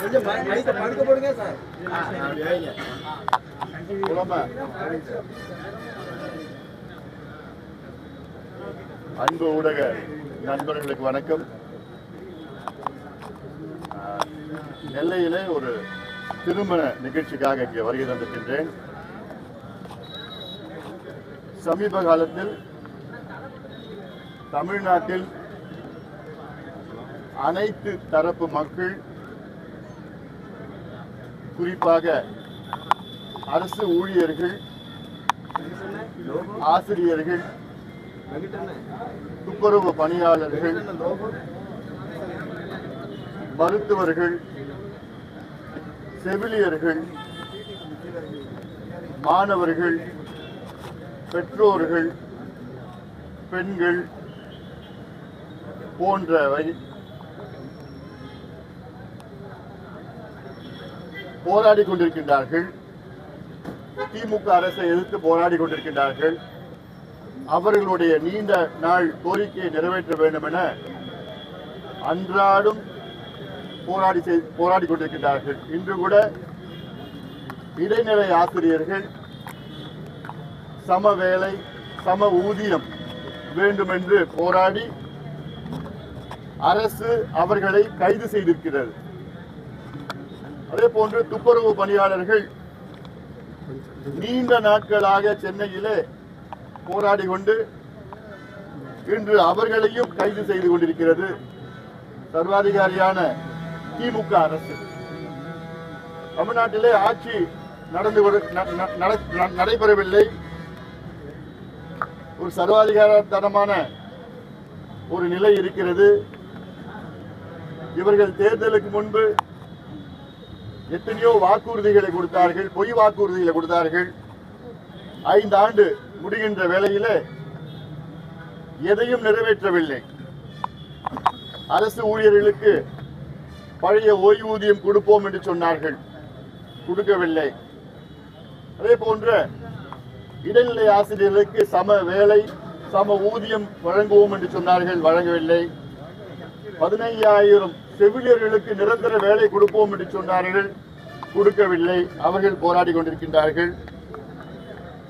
கொஞ்சம் படுக்க போடுங்க சார் அன்பு ஊடக நண்பர்களுக்கு வணக்கம். நெல்லையிலே ஒரு திருமண நிகழ்ச்சிக்காக இங்கே வருகை தந்திருக்கின்றேன். சமீப காலத்தில் தமிழ்நாட்டில் அனைத்து தரப்பு மக்கள் குறிப்பாக அரசு ஊழியர்கள் ஆசிரியர்கள் துப்புரவு பணியாளர்கள் மருத்துவர்கள் செவிலியர்கள் மாணவர்கள் பெற்றோர்கள் பெண்கள் போன்றவை போராடி கொண்டிருக்கின்றார்கள். திமுக அரசை எதிர்த்து போராடி கொண்டிருக்கின்றார்கள். அவர்களுடைய நீண்ட நாள் கோரிக்கையை நிறைவேற்ற வேண்டும் என அன்றாடும் போராடி போராடி கொண்டிருக்கின்றார்கள். இன்று கூட இடைநிலை ஆசிரியர்கள் சம வேலை சம ஊதியம் வேண்டும் என்று போராடி அரசு அவர்களை கைது செய்திருக்கிறது. அதே போன்று துப்புரவு பணியாளர்கள் நீண்ட நாட்களாக சென்னையிலே போராடி கொண்டு இன்று அவர்களையும் கைது செய்து கொண்டிருக்கிறது சர்வாதிகாரியான திமுக அரசு. தமிழ்நாட்டிலே ஆட்சி நடந்து ந- ந- நட- ந- நடைபெறவில்லை. ஒரு சர்வாதிகாரத்தனமான ஒரு நிலை இருக்கிறது. இவர்கள் தேர்தலுக்கு முன்பு எத்தனையோ வாக்குறுதிகளை கொடுத்தார்கள் பொய் வாக்குறுதிகளை கொடுத்தார்கள். ஐந்து ஆண்டு முடிகின்ற வேளையில எதையும் நிறைவேற்றவில்லை. அரசு ஊழியர்களுக்கு பழைய ஓய்வூதியம் கொடுப்போம் என்று சொன்னார்கள். கொடுக்கவில்லை. அதே போன்ற இடைநிலை ஆசிரியர்களுக்கு சம வேலை சம ஊதியம் வழங்குவோம் என்று சொன்னார்கள் வழங்கவில்லை. பதினையாயிரம் செவிலியர்களுக்கு நிரந்தர வேலை கொடுப்போம் என்று சொன்னார்கள். கொடுக்கவில்லை. அவர்கள் போராடி கொண்டிருக்கின்றார்கள்.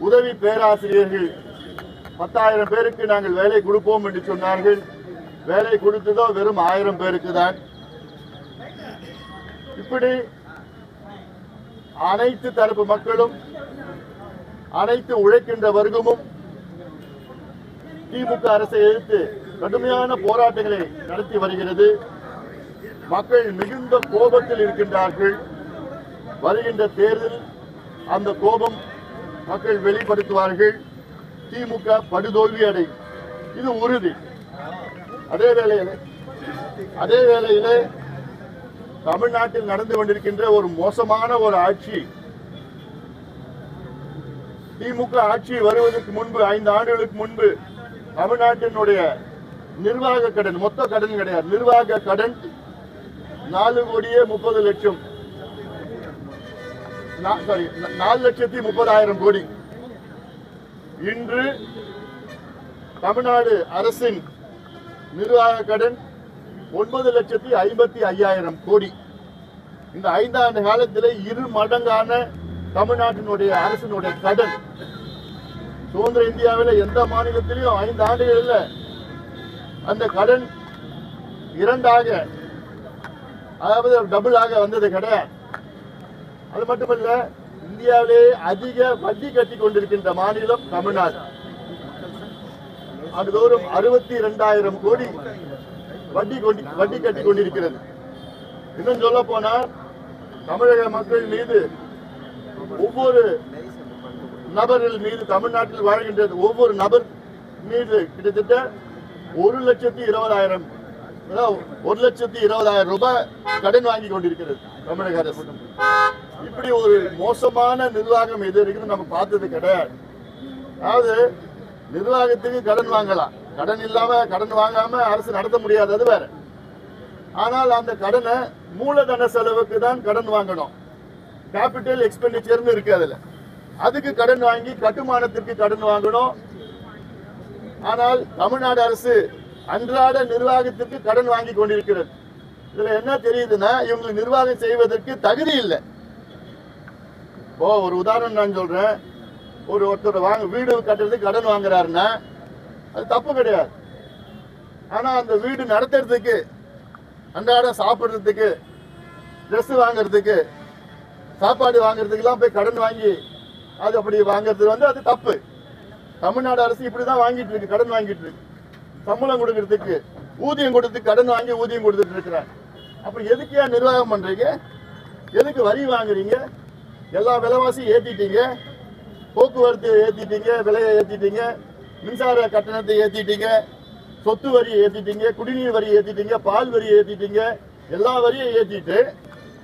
உதவி பேராசிரியர்கள் பத்தாயிரம் பேருக்கு நாங்கள் வேலை கொடுப்போம் என்று சொன்னார்கள். வேலை கொடுத்ததோ வெறும் ஆயிரம் பேருக்கு தான். இப்படி அனைத்து தரப்பு மக்களும் அனைத்து உழைக்கின்ற வர்க்கமும் திமுக அரசை எதிர்த்து கடுமையான போராட்டங்களை நடத்தி வருகிறது. மக்கள் மிகுந்த கோபத்தில் இருக்கின்றார்கள். வருகின்ற தேர்தல் அந்த கோபம் மக்கள் வெளிப்படுத்துவார்கள். திமுக படுதோல்வி அடையும் இது உறுதி. அதே வேளையில் அதே வேளையிலே தமிழ்நாட்டில் நடந்து கொண்டிருக்கின்ற ஒரு மோசமான ஒரு ஆட்சி. திமுக ஆட்சி வருவதற்கு முன்பு ஐந்து ஆண்டுகளுக்கு முன்பு தமிழ்நாட்டினுடைய நிர்வாக கடன் மொத்த கடன் கிடையாது. நிர்வாக கடன் நாலு கோடியே முப்பது லட்சம். சாரி நாலு லட்சத்தி முப்பதாயிரம் கோடி. இன்று தமிழ்நாடு அரசின் நிர்வாக கடன் ஒன்பது லட்சத்தி ஐம்பத்தி ஐயாயிரம் கோடி. இந்த ஐந்தாண்டு காலத்திலே இரு மடங்கான தமிழ்நாட்டினுடைய அரசினுடைய கடன் சுதந்திர இந்தியாவில் எந்த மாநிலத்திலையும் ஐந்து ஆண்டுகளில் அந்த கடன் இரண்டாக அதாவது டபுளாக வந்தது கிடையாது. அது மட்டுமல்ல இந்தியாவிலே அதிக வட்டி கட்டி கொண்டிருக்கின்ற மாநிலம் தமிழ்நாடு. ஆண்டுதோறும் அறுபத்தி இரண்டாயிரம் கோடி வட்டி கொண்டி வட்டி கட்டி கொண்டிருக்கிறது. இன்னும் சொல்ல போனால் தமிழக மக்கள் மீது ஒவ்வொரு நபர்கள் மீது தமிழ்நாட்டில் வாழ்கின்ற ஒவ்வொரு நபர் மீது கிட்டத்தட்ட ஒரு லட்சத்தி இருபதாயிரம் ஒரு லட்சத்தி இருபதாயிரம் ரூபாய் கடன் வாங்கி கொண்டிருக்கிறது தமிழக அரசு. இப்படி ஒரு மோசமான நிர்வாகம் எது இருக்குன்னு நம்ம பார்த்தது கிடையாது. அதாவது நிர்வாகத்துக்கு கடன் வாங்கலாம். கடன் இல்லாம கடன் வாங்காம அரசு நடத்த முடியாது அது வேற. ஆனால் அந்த கடனை மூலதன செலவுக்கு தான் கடன் வாங்கணும். கேபிட்டல் எக்ஸ்பெண்டிச்சர்னு இருக்கு அதுல. அதுக்கு கடன் வாங்கி கட்டுமானத்திற்கு கடன் வாங்கணும். ஆனால் தமிழ்நாடு அரசு அன்றாட நிர்வாகத்திற்கு கடன் வாங்கி கொண்டிருக்கிறது. இதுல என்ன தெரியுதுன்னா இவங்களுக்கு நிர்வாகம் செய்வதற்கு தகுதி இல்லை. இப்போ ஒரு உதாரணம் நான் சொல்றேன். ஒரு ஒருத்தர் வாங்க வீடு கட்டுறதுக்கு கடன் வாங்குறாருன்னா அது தப்பு கிடையாது. ஆனா அந்த வீடு நடத்துறதுக்கு அன்றாடம் சாப்பிட்றதுக்கு ட்ரெஸ் வாங்குறதுக்கு சாப்பாடு வாங்குறதுக்கெல்லாம் போய் கடன் வாங்கி அது அப்படி வாங்குறது வந்து அது தப்பு. தமிழ்நாடு அரசு இப்படிதான் வாங்கிட்டு இருக்கு கடன் வாங்கிட்டு இருக்கு. சம்பளம் கொடுக்கறதுக்கு ஊதியம் கொடுத்து கடன் வாங்கி ஊதியம் கொடுத்துட்டு இருக்கிறாங்க. அப்ப எதுக்கு ஏன் நிர்வாகம் பண்றீங்க? எதுக்கு வரி வாங்குறீங்க? எல்லா விலைவாசியும் ஏத்திட்டீங்க. போக்குவரத்து ஏத்திட்டீங்க விலையை ஏத்திட்டீங்க மின்சார கட்டணத்தை ஏத்திட்டீங்க சொத்து வரியை ஏத்திட்டீங்க குடிநீர் வரி ஏத்திட்டீங்க பால் வரி ஏத்திட்டீங்க எல்லா வரியும் ஏத்திட்டு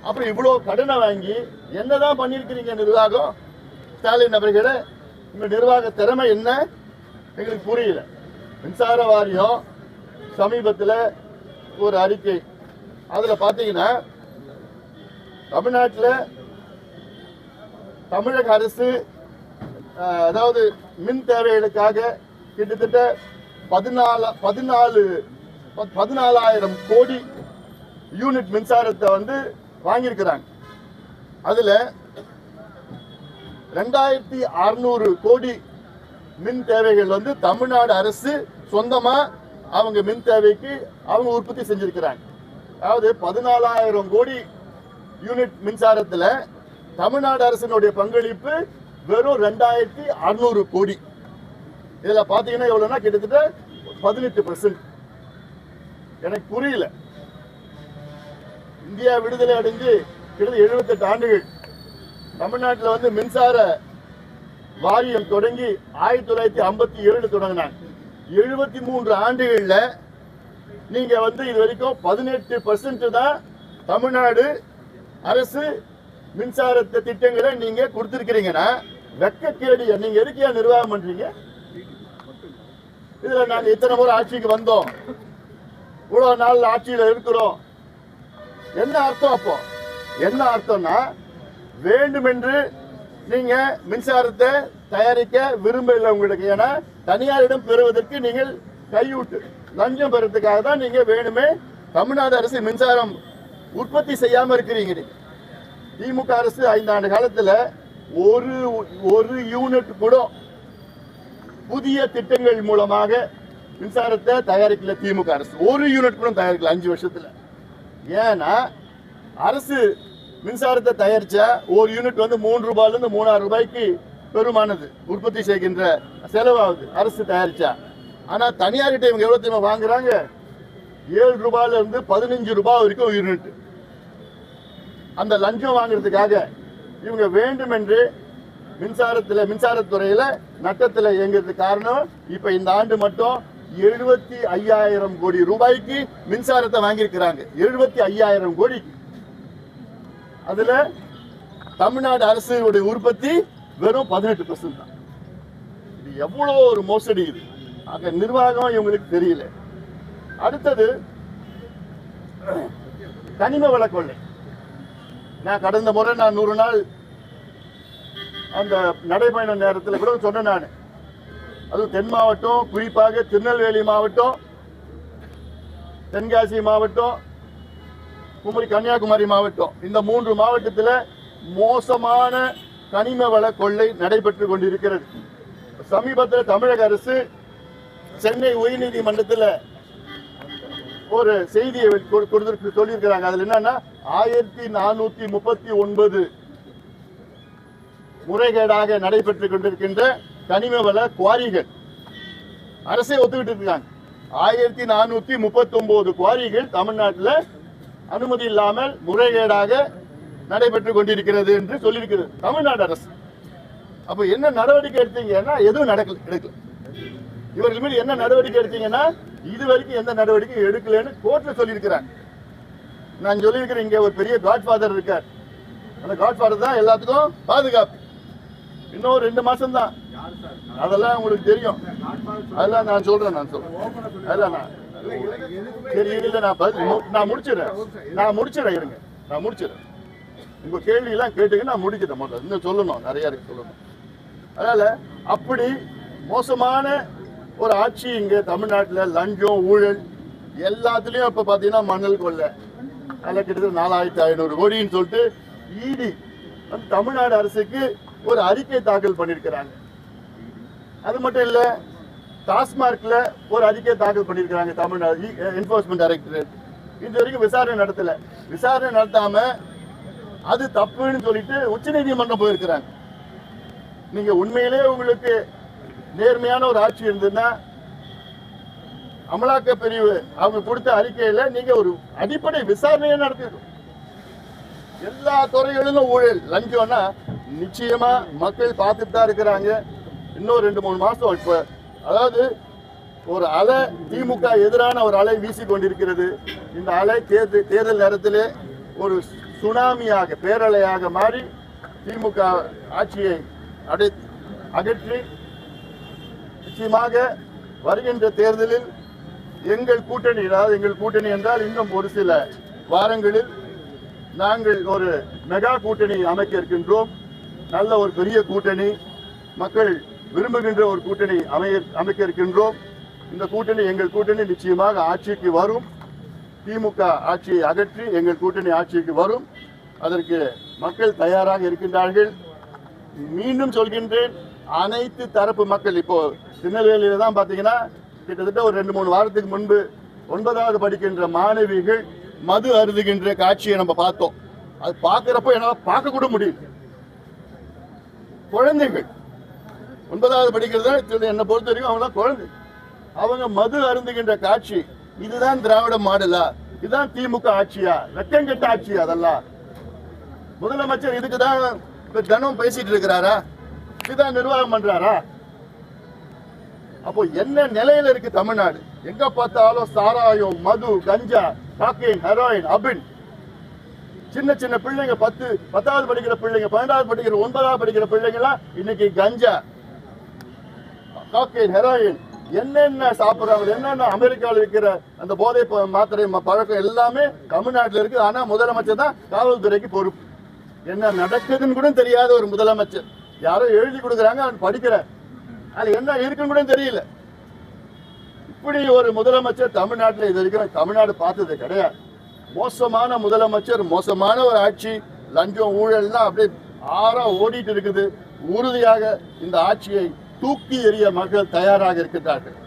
அப்புறம் இவ்வளோ கடனை வாங்கி என்னதான் பண்ணியிருக்கிறீங்க நிர்வாகம்? ஸ்டாலின் அவர்களை உங்க நிர்வாக திறமை என்ன? எங்களுக்கு புரியல. மின்சார வாரியம் சமீபத்தில் ஒரு அறிக்கை. அதில் பார்த்தீங்கன்னா தமிழ்நாட்டில் தமிழக அரசு அதாவது மின் தேவைகளுக்காக கிட்டத்தட்ட பதினாலு பதினாலு பதினாலாயிரம் கோடி யூனிட் மின்சாரத்தை வந்து வாங்கியிருக்கிறாங்க. அதில் ரெண்டாயிரத்தி அறுநூறு கோடி மின் தேவைகள் வந்து தமிழ்நாடு அரசு சொந்தமாக அவங்க மின் தேவைக்கு அவங்க உற்பத்தி செஞ்சிருக்கிறாங்க. அதாவது பதினாலாயிரம் கோடி யூனிட் மின்சாரத்தில் தமிழ்நாடு அரசினுடைய பங்களிப்பு வெறும் ரெண்டாயிரத்தி அறுநூறு கோடி. இதில் பார்த்தீங்கன்னா எவ்வளோன்னா கிட்டத்தட்ட பதினெட்டு பர்சன்ட் எனக்கு புரியல. இந்தியா விடுதலை அடைஞ்சு கிட்டத்தட்ட எழுபத்தெட்டு ஆண்டுகள் தமிழ்நாட்டில் வந்து மின்சார வாரியம் தொடங்கி ஆயிரத்தி தொள்ளாயிரத்தி ஐம்பத்தி ஏழு தொடங்கினாங்க. எழுபத்தி மூன்று ஆண்டுகளில் நீங்க வந்து இது வரைக்கும் பதினெட்டு பர்சன்ட் தான் தமிழ்நாடு அரசு மின்சாரத்தை திட்டங்களை நீங்க கொடுத்திருக்கிறீங்கன்னா வெக்கக்கேடிய நீங்க எதுக்கியா நிர்வாகம் பண்றீங்க? இதுல நாங்க இத்தனை முறை ஆட்சிக்கு வந்தோம். இவ்வளவு நாள் ஆட்சியில இருக்கிறோம். என்ன அர்த்தம் அப்போ? என்ன அர்த்தம்னா வேண்டுமென்று நீங்க மின்சாரத்தை தயாரிக்க விரும்பவில்லை உங்களுக்கு. ஏன்னா தனியாரிடம் பெறுவதற்கு நீங்கள் கையூட்டு லஞ்சம் பெறதுக்காக தான் நீங்க வேணுமே. தமிழ்நாடு அரசு மின்சாரம் உற்பத்தி செய்யாம இருக்கிறீங்க. திமுக அரசு ஐந்தாண்டு காலத்துல ஒரு ஒரு யூனிட் கூட புதிய திட்டங்கள் மூலமாக மின்சாரத்தை தயாரிக்கல திமுக அரசு. ஒரு யூனிட் கூட தயாரிக்கல அஞ்சு வருஷத்துல. ஏன்னா அரசு மின்சாரத்தை தயாரித்த ஒரு யூனிட் வந்து மூன்று ரூபாயில இருந்து மூணாயிரம் ரூபாய்க்கு பெருமானது உற்பத்தி செய்கின்ற செலவாகுது. அரசு தயாரிச்சா. ஆனா தனியார்கிட்ட இவங்க எவ்வளவு தெரியுமா வாங்குறாங்க? ஏழு ரூபாயில இருந்து பதினஞ்சு ரூபாய் வரைக்கும் யூனிட் அந்த லஞ்சம் வாங்குறதுக்காக இவங்க வேண்டுமென்று மின்சாரத்தில் மின்சாரத்துறையில நட்டத்தில் இயங்குறதுக்கு காரணம் இப்ப இந்த ஆண்டு மட்டும் எழுபத்தி ஐயாயிரம் கோடி ரூபாய்க்கு மின்சாரத்தை வாங்கியிருக்கிறாங்க. எழுபத்தி ஐயாயிரம் கோடிக்கு. அதுல தமிழ்நாடு அரசுடைய உற்பத்தி வெறும் பதினெட்டு பர்சன்ட் தான். இது எவ்வளோ ஒரு மோசடி இது. ஆக நிர்வாகம் இவங்களுக்கு தெரியல. அடுத்தது கனிம வள கொள்ளை. நான் கடந்த முறை நான் நூறு நாள் அந்த நடைபயண நேரத்தில் கூட சொன்னேன் நான். அதுவும் தென் மாவட்டம் குறிப்பாக திருநெல்வேலி மாவட்டம் தென்காசி மாவட்டம் குமரி கன்னியாகுமரி மாவட்டம். இந்த மூன்று மாவட்டத்தில் மோசமான கனிம வள கொள்ளை நடைபெற்று கொண்டிருக்கிறது. சமீபத்தில் தமிழக அரசு சென்னை உயர்நீதிமன்றத்தில் ஒரு செய்தியை கொடுத்து கொடுத்திருக்கு சொல்லியிருக்கிறாங்க. அதுல என்னன்னா ஆயிரத்தி நானூத்தி முப்பத்தி ஒன்பது முறைகேடாக நடைபெற்று கொண்டிருக்கின்ற கனிம வள குவாரிகள். அரசே ஒத்துக்கிட்டு இருக்காங்க. ஆயிரத்தி நானூத்தி முப்பத்தி ஒன்பது குவாரிகள் தமிழ்நாட்டில் அனுமதி இல்லாமல் முறைகேடாக நடைபெற்றுக் கொண்டிருக்கிறது என்று சொல்லியிருக்கிறது தமிழ்நாடு அரசு. அப்ப என்ன நடவடிக்கை எடுத்தீங்கன்னா எதுவும் நடக்கல எடுக்கல. இவர்கள் மீது என்ன நடவடிக்கை எடுத்தீங்கன்னா இது வரைக்கும் எந்த நடவடிக்கையும் எடுக்கலன்னு கோர்ட்ல சொல்லியிருக்கிறாங்க. நான் சொல்லியிருக்கிறேன் இங்க ஒரு பெரிய காட்ஃபாதர் இருக்கார். அந்த காட்ஃபாதர் தான் எல்லாத்துக்கும் பாதுகாப்பு. இன்னும் ஒரு ரெண்டு மாசம் தான் அதெல்லாம் உங்களுக்கு தெரியும். அதெல்லாம் நான் சொல்றேன் நான் சொல்றேன். அதெல்லாம் நான் சரி இல்ல நான் பதில் மு- நான் முடிச்சிடுறேன். நான் முடிச்சிடுறேன் இருங்க. நான் முடிச்சிடுறேன். உங்க கேள்வி எல்லாம் கேட்டுங்க நான் முடிக்கிறேன் முதல்ல. இன்னும் சொல்லணும் நிறைய இருக்கு சொல்லணும். அதனால அப்படி மோசமான ஒரு ஆட்சி இங்க தமிழ்நாட்டில் லஞ்சம் ஊழல் எல்லாத்துலயும் இப்ப பாத்தீங்கன்னா மணல் கொள்ளை. அதில் கிட்டத்தட்ட நாலாயிரத்தி ஐநூறு கோடின்னு சொல்லிட்டு இடி வந்து தமிழ்நாடு அரசுக்கு ஒரு அறிக்கை தாக்கல் பண்ணியிருக்கிறாங்க. அது மட்டும் இல்லை டாஸ்மார்க்ல ஒரு அறிக்கை தாக்கல் பண்ணியிருக்கிறாங்க தமிழ்நாடு என்போர்ஸ்மெண்ட் டைரக்டரேட் இது வரைக்கும் விசாரணை நடத்தல. விசாரணை நடத்தாம அது தப்புன்னு சொல்லிட்டு உச்சநீதிமன்றம் போயிருக்கிறாங்க. நீங்க உண்மையிலே உங்களுக்கு நேர்மையான ஒரு ஆட்சி இருந்ததுன்னா அமலாக்க பிரிவு அவங்க கொடுத்த அறிக்கையில நீங்க ஒரு அடிப்படை விசாரணையை நடத்திருக்கோம். எல்லா துறைகளிலும் ஊழல். லஞ்சம்னா நிச்சயமா மக்கள் பார்த்துட்டு தான் இருக்கிறாங்க. இன்னும் ரெண்டு மூணு மாசம் இப்போ அதாவது ஒரு அலை திமுக எதிரான ஒரு அலை வீசி கொண்டிருக்கிறது. இந்த அலை தேர்தல் தேர்தல் நேரத்திலே ஒரு சுனாமியாக பேரலையாக மாறி திமுக ஆட்சியை அடை அகற்றி நிச்சயமாக வருகின்ற தேர்தலில் எங்கள் கூட்டணி அதாவது எங்கள் கூட்டணி என்றால் இன்னும் ஒரு சில வாரங்களில் நாங்கள் ஒரு மெகா கூட்டணி அமைக்க இருக்கின்றோம். நல்ல ஒரு பெரிய கூட்டணி. மக்கள் விரும்புகின்ற ஒரு கூட்டணி அமைய அமைக்க இருக்கின்றோம். இந்த கூட்டணி எங்கள் கூட்டணி நிச்சயமாக ஆட்சிக்கு வரும். திமுக ஆட்சியை அகற்றி எங்கள் கூட்டணி ஆட்சிக்கு வரும். அதற்கு மக்கள் தயாராக இருக்கின்றார்கள். மீண்டும் சொல்கின்றேன் அனைத்து தரப்பு மக்கள் இப்போ திருநெல்வேலியில தான் பார்த்தீங்கன்னா கிட்டத்தட்ட ஒரு ரெண்டு மூணு வாரத்துக்கு முன்பு ஒன்பதாவது படிக்கின்ற மாணவிகள் மது அருதுகின்ற காட்சியை நம்ம பார்த்தோம். அது பார்க்குறப்போ என்னால் பார்க்க கூட முடியும் குழந்தைகள் ஒன்பதாவது படிக்கிறது என்னை பொறுத்த வரைக்கும் அவங்க குழந்தை. அவங்க மது அருந்துகின்ற காட்சி இதுதான் திராவிட மாடலா? இதுதான் திமுக ஆட்சியா? வெக்கங்கெட்ட ஆட்சியா அதெல்லாம்? முதலமைச்சர் இதுக்கு தான் இப்ப தினம் பேசிட்டு இருக்கிறாரா? இதுதான் நிர்வாகம் பண்றாரா? அப்போ என்ன நிலையில இருக்கு தமிழ்நாடு? எங்க பார்த்தாலும் சாராயம் மது கஞ்சா காக்கைன் ஹெரோயின் அபின். சின்ன சின்ன பிள்ளைங்க பத்து பத்தாவது படிக்கிற பிள்ளைங்க பன்னெண்டாவது படிக்கிற ஒன்பதாவது படிக்கிற பிள்ளைங்கலாம் இன்னைக்கு கஞ்சா. காக்கைன் ஹெராயின் என்னென்ன சாப்பிடுறாங்க என்னென்ன அமெரிக்காவில் விற்கிற அந்த போதை மாத்திரை ம- பழக்கம் எல்லாமே தமிழ்நாட்டில் இருக்கு ஆனால் முதலமைச்சர் தான் காவல்துறைக்கு பொறுப்பு. என்ன நடக்குதுன்னு கூட தெரியாத ஒரு முதலமைச்சர். யாரோ எழுதி கொடுக்குறாங்க அவன் படிக்கிற அது என்ன இருக்குன்னு கூட தெரியல. இப்படி ஒரு முதலமைச்சர் தமிழ்நாட்டில் இது வரைக்கும் தமிழ்நாடு பார்த்தது கிடையாது. மோசமான முதலமைச்சர் மோசமான ஒரு ஆட்சி. லஞ்சம் ஊழல்லாம் அப்படியே ஆறா ஓடிட்டு இருக்குது. உறுதியாக இந்த ஆட்சியை தூக்கி எறிய மக்கள் தயாராக இருக்கின்றார்கள்.